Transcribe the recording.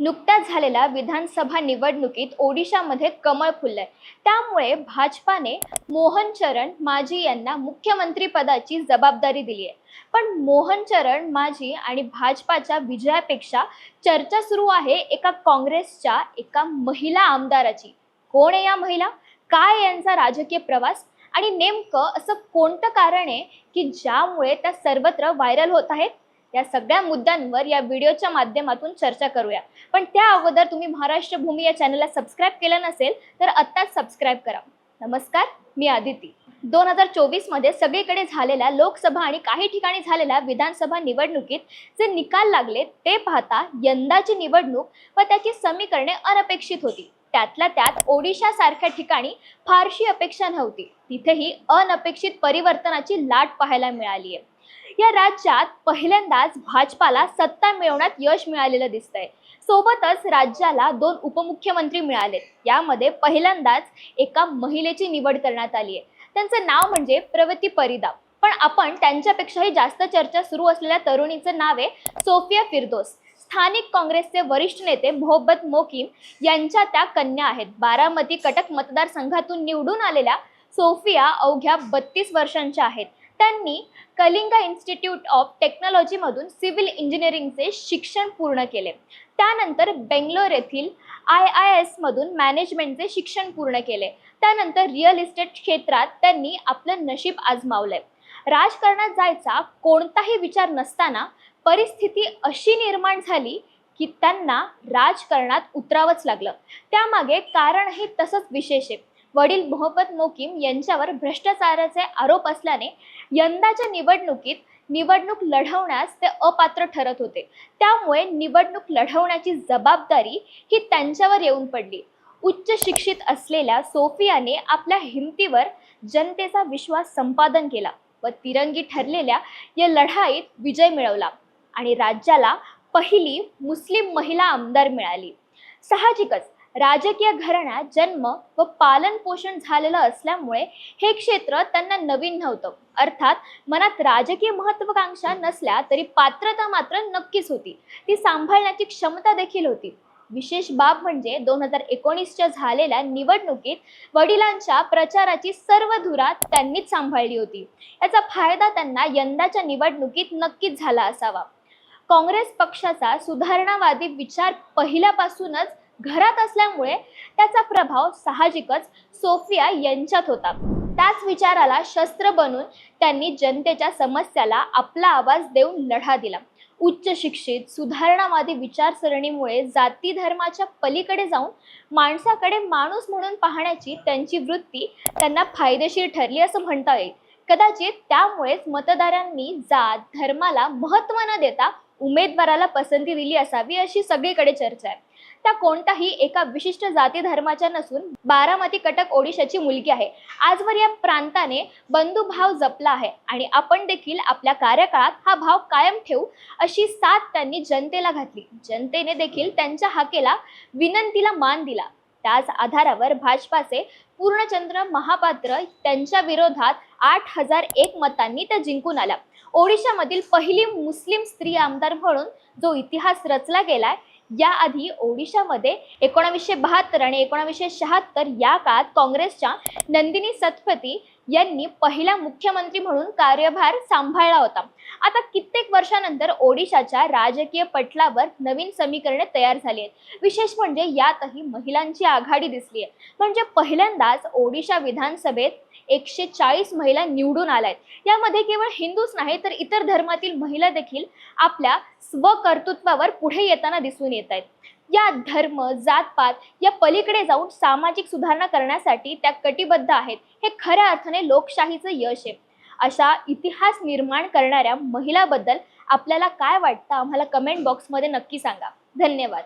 नुकत्याच झालेल्या विधानसभा निवडणुकीत ओडिशामध्ये कमळ फुललंय. त्यामुळे भाजपाने मोहन चरण माझी यांना मुख्यमंत्री पदाची जबाबदारी दिली आहे. पण मोहन चरण माझी आणि भाजपाच्या विजयापेक्षा चर्चा सुरू आहे एका काँग्रेसच्या एका महिला आमदाराची. कोण आहे या महिला? काय यांचा राजकीय प्रवास? आणि नेमकं असं कोणतं कारण आहे की ज्यामुळे त्या सर्वत्र व्हायरल होत आहेत? या सगळ्या मुद्द्यांवर या व्हिडिओच्या माध्यमातून चर्चा करूया. पण त्या अगोदर तुम्ही महाराष्ट्र भूमी या चॅनलला सबस्क्राईब केलं नसेल तर आत्ताच सबस्क्राईब करा. नमस्कार मी आदिती. दोन हजार चोवीसमध्ये सगळीकडे झालेल्या लोकसभा आणि काही ठिकाणी झालेल्या विधानसभा निवडणुकीत जे निकाल लागले ते पाहता यंदाची निवडणूक व त्याची समीकरणे अनपेक्षित होती. त्यातल्या त्यात ओडिशा सारख्या ठिकाणी फारशी अपेक्षा नव्हती. तिथेही अनपेक्षित परिवर्तनाची लाट पाहायला मिळाली आहे या राज्यात पहिल्यांदाच भाजपाला सत्ता मिळवण्यात यश मिळालेलं दिसतंय. सोबतच राज्याला दोन उपमुख्यमंत्री मिळालेत यामध्ये पहिल्यांदाच एका महिलेची निवड करण्यात आली आहे. त्यांचं नाव म्हणजे प्रवती परिदा. पण आपण त्यांच्यापेक्षाही जास्त चर्चा सुरू असलेल्या तरुणीचं नाव आहे सोफिया फिरदोस. स्थानिक काँग्रेसचे वरिष्ठ नेते मोहब्बत मोकीम यांच्या त्या कन्या आहेत. बारामती कटक मतदारसंघातून निवडून आलेल्या सोफिया अवघ्या बत्तीस वर्षांच्या आहेत. त्यांनी कलिंगा इन्स्टिट्यूट ऑफ टेक्नॉलॉजीमधून सिव्हिल इंजिनिअरिंगचे शिक्षण पूर्ण केले. त्यानंतर बेंगलोर येथील आय आय एसमधून मॅनेजमेंटचे शिक्षण पूर्ण केले. त्यानंतर रिअल इस्टेट क्षेत्रात त्यांनी आपलं नशीब आजमावलंय राजकारणात जायचा कोणताही विचार नसताना परिस्थिती अशी निर्माण झाली की त्यांना राजकारणात उतरावंच लागलं. त्यामागे कारणही तसंच विशेष आहे. वडील मोहब्बत मोकीम यांच्यावर भ्रष्टाचाराचे आरोप असल्याने यंदाच्या निवडणुकीत निवडणूक लढवण्यास ते अपात्र ठरत होते. त्यामुळे निवडणूक लढवण्याची जबाबदारी ही त्यांच्यावर येऊन पडली. उच्च शिक्षित असलेल्या सोफियाने आपल्या हिमतीवर जनतेचा विश्वास संपादन केला व तिरंगी ठरलेल्या या लढाईत विजय मिळवला आणि राज्याला पहिली मुस्लिम महिला आमदार मिळाली. साहजिकच राजकीय घराण्यात जन्म व पालन पोषण झालेलं असल्यामुळे हे क्षेत्र त्यांना नवीन नव्हतं. अर्थात मनात राजकीय महत्वाकांक्षा नसल्या तरी पात्रता मात्र नक्कीच होती. ती सांभाळण्याची क्षमता देखील होती. विशेष बाब म्हणजे दोन हजार एकोणीसच्या झालेल्या निवडणुकीत वडिलांच्या प्रचाराची सर्व धुरा त्यांनीच सांभाळली होती. याचा फायदा त्यांना यंदाच्या निवडणुकीत नक्कीच झाला असावा. काँग्रेस पक्षाचा सुधारणावादी विचार पहिल्यापासूनच घरात असल्यामुळे त्याचा प्रभाव साहजिकच सोफिया यांच्यात होता. त्याच विचाराला शस्त्र बनून त्यांनी जनतेच्या समस्याला आपला आवाज देऊन लढा दिला. उच्च शिक्षित सुधारणावादी विचारसरणीमुळे जाती धर्माच्या पलीकडे जाऊन माणसाकडे माणूस म्हणून पाहण्याची त्यांची वृत्ती त्यांना फायदेशीर ठरली असं म्हणता येईल. कदाचित त्यामुळेच मतदारांनी जात धर्माला महत्त्व न देता उमेदवाराला पसंती दिली असावी अशी सगळीकडे चर्चा आहे. त्या कोणताही एका विशिष्ट जाती धर्माच्या नसून बारामती कटक ओडिशाची मुलगी आहे. आजवर या प्रांताने बंधुभाव जपला आहे आणि आपण देखील आपल्या कार्यकाळात हा भाव कायम ठेवू अशी साथ त्यांनी जनतेला घातली. जनतेने देखील त्यांच्या हाकेला विनंतीला मान दिला. त्याच आधारावर भाजपाचे पूर्णचंद्र महापात्र त्यांच्या विरोधात आठ हजार एक मतांनी त्या जिंकून आल्या. ओडिशामधील पहिली मुस्लिम स्त्री आमदार म्हणून जो इतिहास रचला गेलाय याआधी ओडिशामध्ये एकोणावीसशे बहात्तर आणि एकोणावीसशे शहात्तर या काळात काँग्रेसच्या नंदिनी सतपथी यांनी पहिला मुख्यमंत्री म्हणून कार्यभार सांभाळला होता. आता कित्येक वर्षानंतर ओडिशाच्या राजकीय पटलावर नवीन समीकरणे तयार झाली आहेत. विशेष म्हणजे यातही महिलांची आघाडी दिसली आहे. म्हणजे पहिल्यांदाच ओडिशा विधानसभेत एकशे चाळीस महिला निवडून आल्या आहेत यामध्ये केवळ हिंदूच नाही तर इतर धर्मातील महिला देखील आपल्या स्वकर्तृत्वावर पुढे येताना दिसून येत आहेत. या धर्म जातपात या पलीकडे जाऊन सामाजिक सुधारणा करण्यासाठी त्या कटिबद्ध आहेत. हे खऱ्या अर्थाने लोकशाहीचं यश आहे. अशा इतिहास निर्माण करणाऱ्या महिलाबद्दल आपल्याला काय वाटतं? आम्हाला कमेंट बॉक्समध्ये नक्की सांगा. धन्यवाद.